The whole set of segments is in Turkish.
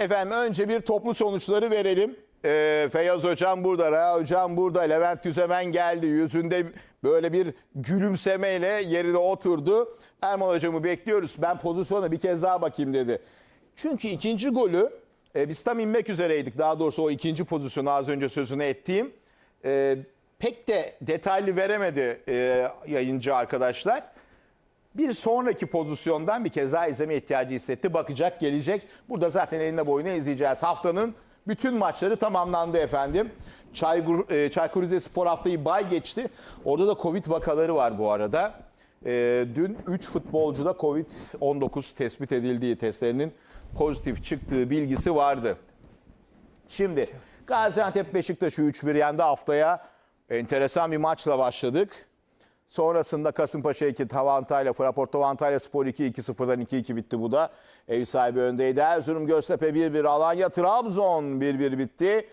Efendim önce bir toplu sonuçları verelim. Ee, Feyyaz Hocam burada, Rea Hocam burada, Levent Tüzemen geldi. Yüzünde böyle bir gülümsemeyle yerine oturdu. Erman Hocam'ı bekliyoruz. Ben pozisyona bir kez daha bakayım dedi. Çünkü ikinci golü e, biz tam inmek üzereydik. Daha doğrusu o ikinci pozisyonu az önce sözünü ettiğim. E, pek de detaylı veremedi e, yayıncı arkadaşlar. Bir sonraki pozisyondan bir kez daha izleme ihtiyacı hissetti. Bakacak, gelecek. Burada zaten eline boyuna izleyeceğiz. Haftanın bütün maçları tamamlandı efendim. Çaykur, e, Çaykur Rizespor haftayı bay geçti. Orada da Covid vakaları var bu arada. E, dün 3 futbolcuda Covid-19 tespit edildiği testlerinin pozitif çıktığı bilgisi vardı. Şimdi Gaziantep Beşiktaş'ı 3-1 yendi haftaya. Enteresan bir maçla başladık. Sonrasında Kasımpaşa 2 Tavantayla, Fraport Tavantayla Spor 2 2-0'dan 2-2 bitti bu da. Ev sahibi öndeydi. Erzurum Göztepe 1-1, Alanya Trabzon 1-1 bitti.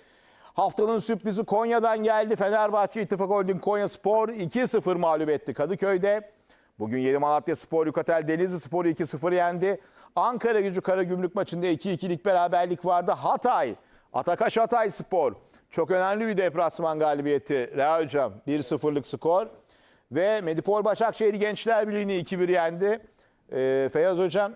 Haftanın sürprizi Konya'dan geldi. Fenerbahçe İttifak Holding Konya Spor 2-0 mağlup etti Kadıköy'de. Bugün Yeni Malatya Spor Yukatel Denizli Spor'u 2-0 yendi. Ankara gücü Karagümrük maçında 2-2'lik beraberlik vardı. Hatay, Atakaş Hatay Spor. Çok önemli bir deplasman galibiyeti. Rea Hocam 1-0'lık skor. Ve Medipol Başakşehir Gençler Birliği'ni 2-1 yendi. Ee, Feyyaz Hocam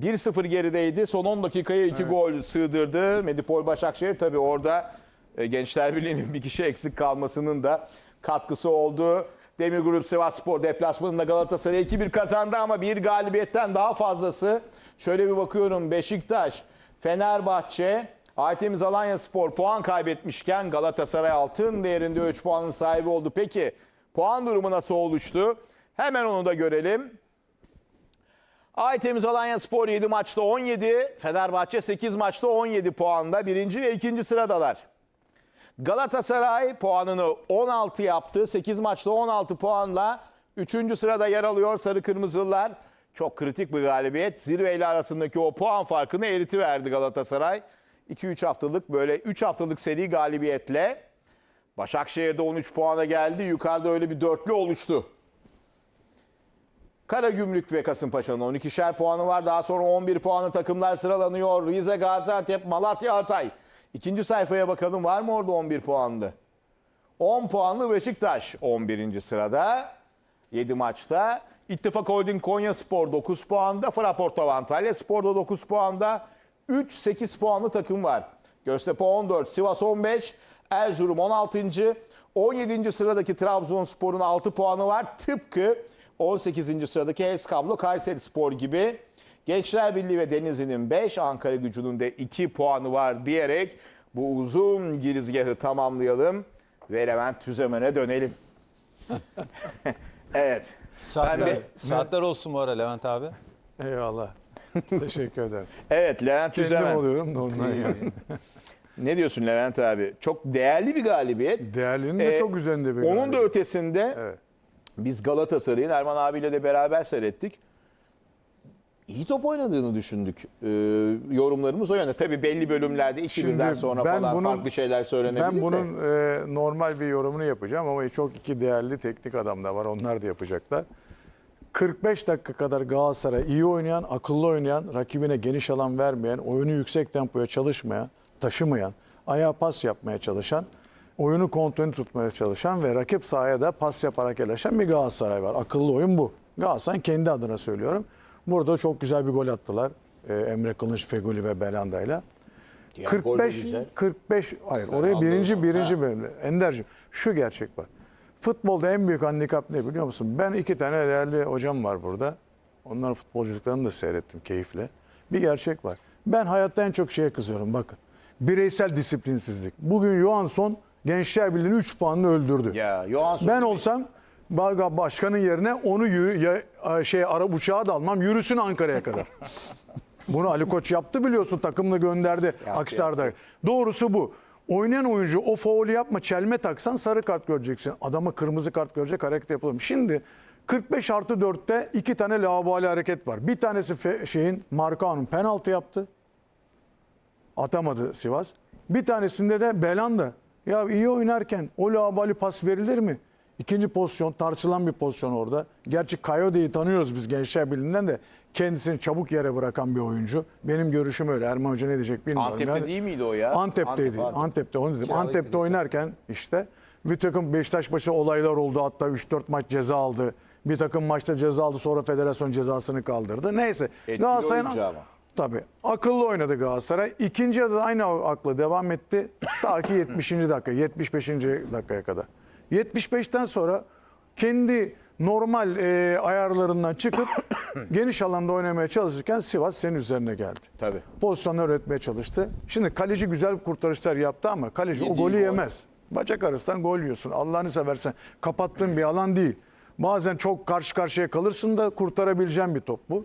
1-0 gerideydi. Son 10 dakikaya 2 gol sığdırdı. Medipol Başakşehir tabii orada e, Gençler Birliği'nin bir kişi eksik kalmasının da katkısı oldu. Demir Grup Sivasspor deplasmanında Galatasaray 2-1 kazandı ama bir galibiyetten daha fazlası. Şöyle bir bakıyorum Beşiktaş, Fenerbahçe, Aytemiz Alanya Spor puan kaybetmişken Galatasaray altın değerinde 3 puanın sahibi oldu. Peki puan durumu nasıl oluştu? Hemen onu da görelim. Aytemiz Alanya Spor 7 maçta 17, Fenerbahçe 8 maçta 17 puanda birinci ve ikinci sıradalar. Galatasaray puanını 16 yaptı. 8 maçta 16 puanla 3. sırada yer alıyor Sarı Kırmızılılar. Çok kritik bir galibiyet. Zirveyle arasındaki o puan farkını eritiverdi Galatasaray. 2-3 haftalık böyle 3 haftalık seri galibiyetle Başakşehir'de 13 puana geldi. Yukarıda öyle bir dörtlü oluştu. Karagümrük ve Kasımpaşa'nın 12'şer puanı var. Daha sonra 11 puanlı takımlar sıralanıyor. Rize, Gaziantep, Malatya, Hatay. İkinci sayfaya bakalım var mı orada 11 puanlı? 10 puanlı Beşiktaş 11. sırada. 7 maçta. İttifak Holding Konya Spor 9 puanda. Fraport Antalya Spor'da 9 puanda. 3-8 puanlı takım var. Göztepe 14, Sivas 15, Erzurum 16. 17. sıradaki Trabzonspor'un 6 puanı var. Tıpkı 18. sıradaki Eskablo Kayseri Spor gibi. Gençler Birliği ve Denizli'nin 5, Ankara gücünün de 2 puanı var diyerek bu uzun girizgahı tamamlayalım ve Levent Tüzemen'e dönelim. evet. Saatler, de- saatler olsun bu ara Levent abi. Eyvallah. Teşekkür ederim. Evet Levent Kendim Tüzemen. oluyorum da ondan yani. Ne diyorsun Levent abi? Çok değerli bir galibiyet. Değerlinin de Ee, çok üzerinde bir Onun da galibiyet. ötesinde Evet. biz Galatasaray'ın Erman abiyle de beraber seyrettik. İyi top oynadığını düşündük. Ee, yorumlarımız o yönde. Tabii belli bölümlerde 2 Şimdi birden sonra ben falan bunun- farklı şeyler söylenebilir Ben de. bunun e, normal bir yorumunu yapacağım ama çok iki değerli teknik adam da var. Onlar da yapacaklar. 45 dakika kadar Galatasaray iyi oynayan, akıllı oynayan, rakibine geniş alan vermeyen, oyunu yüksek tempoya çalışmayan, taşımayan, ayağa pas yapmaya çalışan, oyunu kontrolünü tutmaya çalışan ve rakip sahaya da pas yaparak yerleşen bir Galatasaray var. Akıllı oyun bu. Galatasaray kendi adına söylüyorum. Burada çok güzel bir gol attılar. Ee, Emre Kılınç, Feguli ve gol de 45 güzel. 45 hayır oraya birinci birinci bölümde. Ender'cim şu gerçek var. Futbolda en büyük handikap ne biliyor musun? Ben iki tane değerli hocam var burada. Onların futbolculuklarını da seyrettim keyifle. Bir gerçek var. Ben hayatta en çok şeye kızıyorum bakın. Bireysel disiplinsizlik. Bugün Johansson Gençler Birliği'nin 3 puanını öldürdü. Ya Johansson Ben olsam Balga başkanın yerine onu yürü, ya, şey ara uçağa da almam yürüsün Ankara'ya kadar. Bunu Ali Koç yaptı biliyorsun takımla gönderdi Aksar'da. Doğrusu bu. Oynayan oyuncu o faulü yapma çelme taksan sarı kart göreceksin. Adama kırmızı kart görecek hareket yapalım. Şimdi 45 artı 4'te iki tane lavabali hareket var. Bir tanesi şeyin Markao'nun penaltı yaptı. Atamadı Sivas. Bir tanesinde de Belanda. Ya iyi oynarken o lavabali pas verilir mi? İkinci pozisyon tartışılan bir pozisyon orada. Gerçi Kayode'yi tanıyoruz biz Gençler Birliği'nden de kendisini çabuk yere bırakan bir oyuncu. Benim görüşüm öyle. Erman Hoca ne diyecek bilmiyorum. Antep'te Yani- değil miydi o ya? Antep'teydi. Antep, Antep'te onu dedim. Antep'te oynarken işte bir takım Beşiktaş maçı olaylar oldu. Hatta 3-4 maç ceza aldı. Bir takım maçta ceza aldı sonra federasyon cezasını kaldırdı. Neyse. Etkili oyuncu ama. Tabii. Akıllı oynadı Galatasaray. İkinci yarıda aynı akla devam etti. Ta ki 70. dakika, 75. dakikaya kadar. 75'ten sonra kendi normal e, ayarlarından çıkıp geniş alanda oynamaya çalışırken Sivas senin üzerine geldi. Tabii. Pozisyonlar üretmeye çalıştı. Şimdi kaleci güzel kurtarışlar yaptı ama kaleci o Yediği golü gol. yemez. Bacak arasından gol yiyorsun. Allah'ını seversen kapattığın bir alan değil. Bazen çok karşı karşıya kalırsın da kurtarabileceğin bir top bu.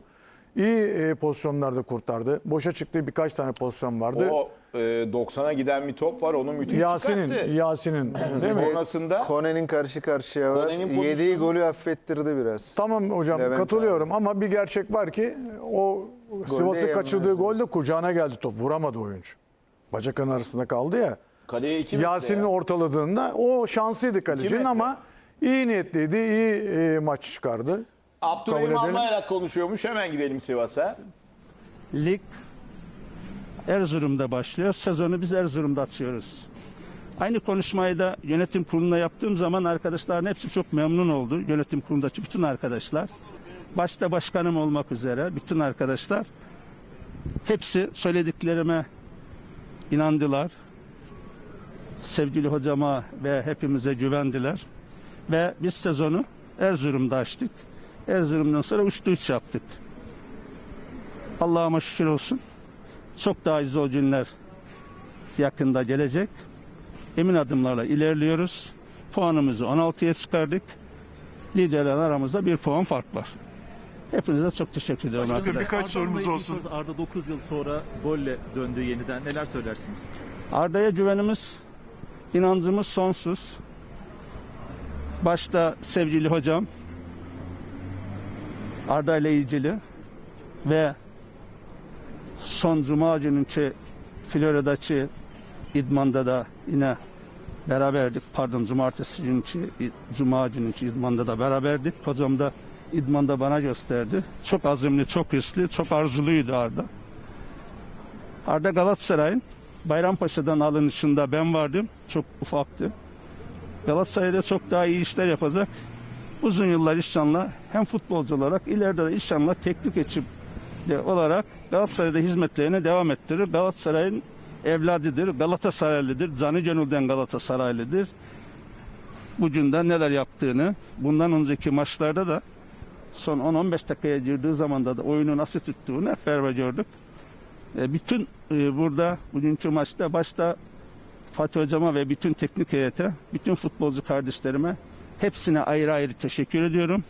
İyi e, pozisyonlarda kurtardı. Boşa çıktığı birkaç tane pozisyon vardı. O e, 90'a giden bir top var onu müthiş Yasin'in, çıkarttı. Yasin'in değil mi? Sonrasında Kone'nin karşı karşıya var. Kone'nin pozisyonu- Yediği golü affettirdi biraz. Tamam hocam Levent katılıyorum ama bir gerçek var ki o Sivas'ı yemez kaçırdığı gol de kucağına geldi top. Vuramadı oyuncu. Bacakların arasında kaldı ya. kaleye 2 metre Yasin'in ya. ortaladığında o şanslıydı kalecinin metre. ama iyi niyetliydi, iyi e, maç çıkardı. Abdurrahim kabul edelim. konuşuyormuş. Hemen gidelim Sivas'a. Lig Erzurum'da başlıyor. Sezonu biz Erzurum'da atıyoruz. Aynı konuşmayı da yönetim kuruluna yaptığım zaman arkadaşların hepsi çok memnun oldu. Yönetim kurulundaki bütün arkadaşlar. Başta başkanım olmak üzere bütün arkadaşlar. Hepsi söylediklerime inandılar. Sevgili hocama ve hepimize güvendiler. Ve biz sezonu Erzurum'da açtık. Erzurum'dan sonra uçtu üç yaptık. Allah'ıma şükür olsun. Çok daha zor günler yakında gelecek. Emin adımlarla ilerliyoruz. Puanımızı 16'ya çıkardık. Liderler aramızda bir puan fark var. Hepinize çok teşekkür ediyorum arkadaşlar. birkaç sorumuz olsun. Arda 9 yıl sonra golle döndü yeniden. Neler söylersiniz? Arda'ya güvenimiz, inancımız sonsuz. Başta sevgili hocam, Arda ile ilgili ve son Cuma gününkü Florya'daki idmanda da yine beraberdik. Pardon cumartesi günkü, Cuma gününkü idmanda da beraberdik. Hocam da idmanda bana gösterdi. Çok azimli, çok hırslı, çok arzuluydu Arda. Arda Galatasaray'ın Bayrampaşa'dan alınışında ben vardım. Çok ufaktı. Galatasaray'da çok daha iyi işler yapacak. Uzun yıllar inşallah hem futbolcu olarak ileride de inşallah teknik ekip olarak Galatasaray'da hizmetlerine devam ettirir. Galatasaray'ın evladıdır, Galatasaraylıdır, canı gönülden Galatasaraylıdır. Bugün de neler yaptığını, bundan önceki maçlarda da son 10-15 dakikaya girdiği zaman da oyunu nasıl tuttuğunu hep beraber gördük. E, bütün e, burada bugünkü maçta başta Fatih Hocama ve bütün teknik heyete, bütün futbolcu kardeşlerime hepsine ayrı ayrı teşekkür ediyorum.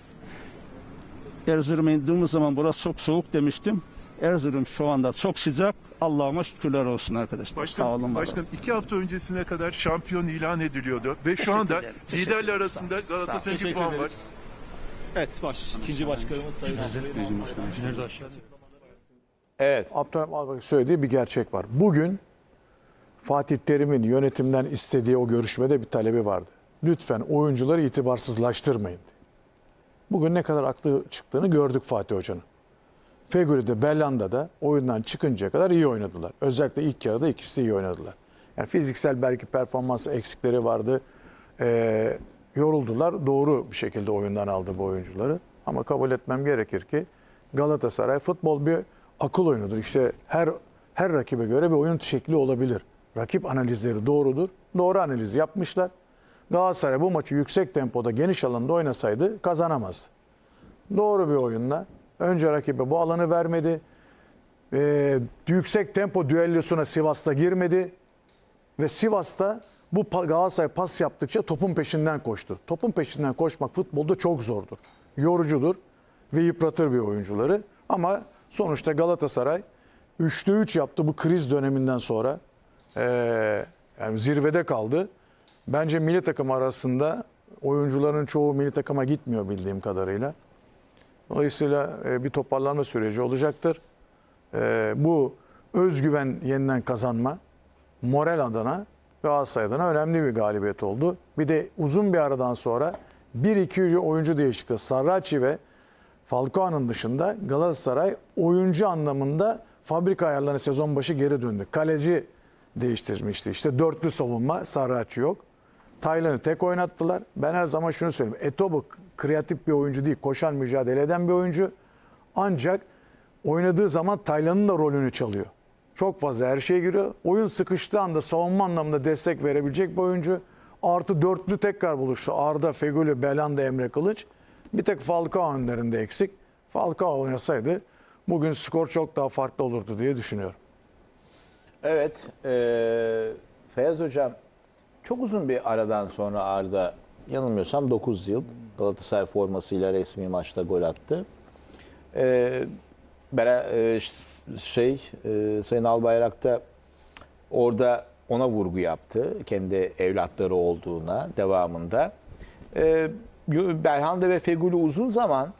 Erzurum'a indiğimiz zaman burası çok soğuk demiştim. Erzurum şu anda çok sıcak. Allah'ıma şükürler olsun arkadaşlar. Sağ olun. Başkan, var başkan olun. iki hafta öncesine kadar şampiyon ilan ediliyordu ve şu anda liderler arasında Galatasaray'ın bir puan var. Evet baş. ikinci başkanımız Sayın Evet. Abdurrahman Albayrak söylediği bir gerçek var. Bugün Fatih Terim'in yönetimden istediği o görüşmede bir talebi vardı. Lütfen oyuncuları itibarsızlaştırmayın. Bugün ne kadar aklı çıktığını gördük Fatih Hoca'nın. Fegüli'de, Bellanda'da oyundan çıkıncaya kadar iyi oynadılar. Özellikle ilk yarıda ikisi iyi oynadılar. Yani fiziksel belki performans eksikleri vardı. Ee, yoruldular. Doğru bir şekilde oyundan aldı bu oyuncuları. Ama kabul etmem gerekir ki Galatasaray futbol bir akıl oyunudur. İşte her her rakibe göre bir oyun şekli olabilir. Rakip analizleri doğrudur. Doğru analiz yapmışlar. Galatasaray bu maçı yüksek tempoda geniş alanda oynasaydı kazanamazdı. Doğru bir oyunla önce rakibe bu alanı vermedi. Ee, yüksek tempo düellosuna Sivas'ta girmedi. Ve Sivas'ta bu Galatasaray pas yaptıkça topun peşinden koştu. Topun peşinden koşmak futbolda çok zordur. Yorucudur ve yıpratır bir oyuncuları. Ama sonuçta Galatasaray 3'te 3 yaptı bu kriz döneminden sonra. Ee, yani zirvede kaldı. Bence milli takım arasında oyuncuların çoğu milli takıma gitmiyor bildiğim kadarıyla. Dolayısıyla e, bir toparlanma süreci olacaktır. E, bu özgüven yeniden kazanma, moral adına Galatasaray adına önemli bir galibiyet oldu. Bir de uzun bir aradan sonra 1-2 oyuncu değişiklikte Sarraçi ve Falcao'nun dışında Galatasaray oyuncu anlamında fabrika ayarlarına sezon başı geri döndü. Kaleci değiştirmişti. İşte dörtlü savunma Sarraçi yok. Taylan'ı tek oynattılar. Ben her zaman şunu söyleyeyim. Etobo kreatif bir oyuncu değil. Koşan mücadele eden bir oyuncu. Ancak oynadığı zaman Taylan'ın da rolünü çalıyor. Çok fazla her şeye giriyor. Oyun sıkıştığı anda savunma anlamında destek verebilecek bir oyuncu. Artı dörtlü tekrar buluştu. Arda, Feguli, Belanda, Emre Kılıç. Bir tek Falcao önlerinde eksik. Falcao oynasaydı bugün skor çok daha farklı olurdu diye düşünüyorum. Evet. eee Feyyaz Hocam çok uzun bir aradan sonra Arda yanılmıyorsam 9 yıl Galatasaray formasıyla resmi maçta gol attı. Eee bera- ş- şey eee, Sayın Albayrak da orada ona vurgu yaptı. Kendi evlatları olduğuna devamında. Eee Belhanda ve Feguli uzun zaman